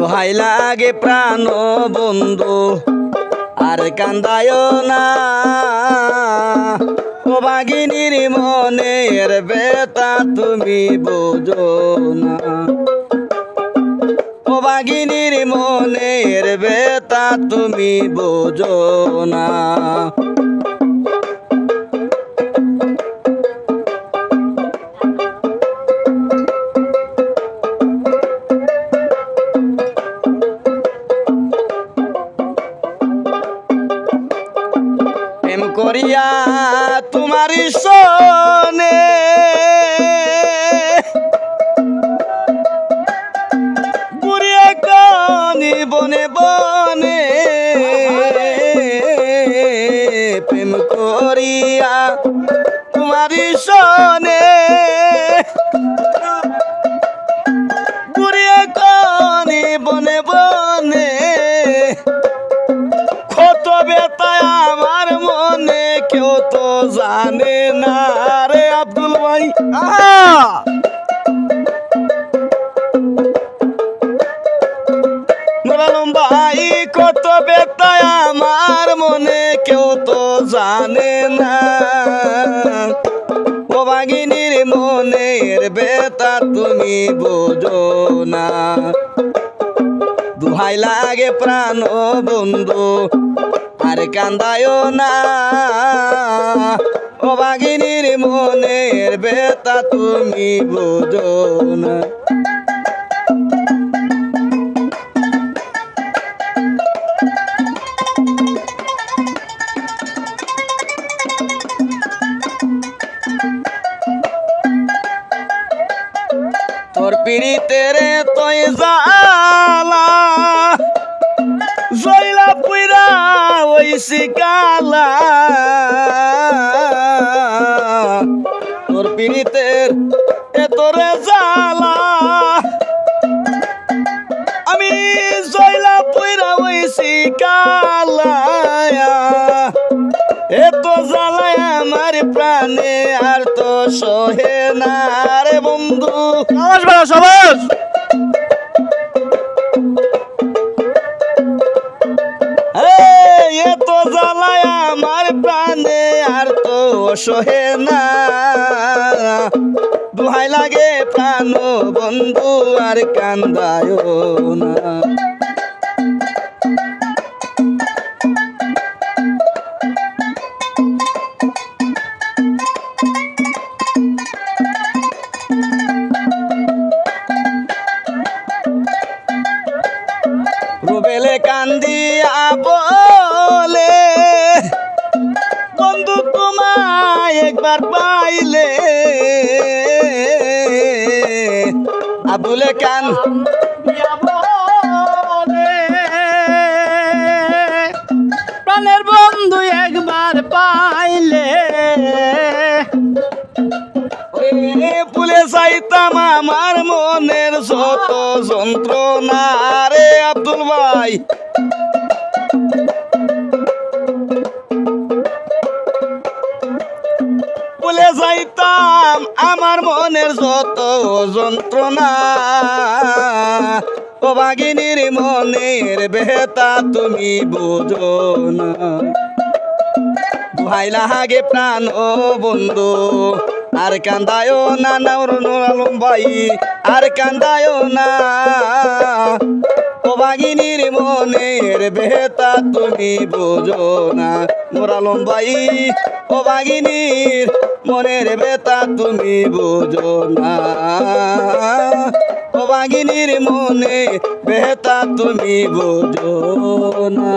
দোহাই লাগে প্রাণ বন্ধু, আর কান্দায় না। ও বাগিনীর মনের বেতা তুমি বোঝো না। ও বাগিনীর মনের বেতা তুমি বোঝো না। প্রেম করিয়া তোমার সনে। বনে বনে প্রেম করিয়া তোমার সনে। কেউ তো জানে না রে আব্দুল ভাই। আহা! ভাই, কত বেতায় আমার মনে, কেউ তো জানে না। ও বাগিনীর মনের বেতা তুমি বোঝো না। দুহাই লাগে প্রাণ বন্ধু আর কান্দায় না। ও বাগিনীর মনের বেতা তুমি বোঝো না। তোর পিড়িতে তুই জালা জয়লা পুইরা ওই শিকালা তোর পিড়িতের এ তোরে জালা আমি জয়লা পুইরা ওই শিকালা এত জ্বালায় আমার প্রাণে আর তো সহে না রে বন্ধু। সবাস সবাস। প্রাণে আর তো সহে না। দুহাই লাগে প্রাণ বন্ধু, আর কান্দায় না। রুবেলে কান্দি বলে একবার পাইলে আবুলে কান প্রাণের বন্ধু একবার পাইলে। পুলে চাইতাম আমার মনের যত যন্ত্রণা রে আব্দুল ভাই। যাইতাম আমার মনের যত যন্ত্রণা। ও বাগিনীর মনের বেতা তুমি বোঝো না। ভাই লাগে প্রাণ ও বন্ধু, আর কান্দায় না নাউর আলম ভাই আর কান্দায় না। ও বাগিনীর মনের বেতা তুমি বোঝো না। আলম ভাই ও বাগিনীর মনের বেতা তুমি বুঝো না। ও বাগিনীর মনে বেতা তুমি বুঝো না।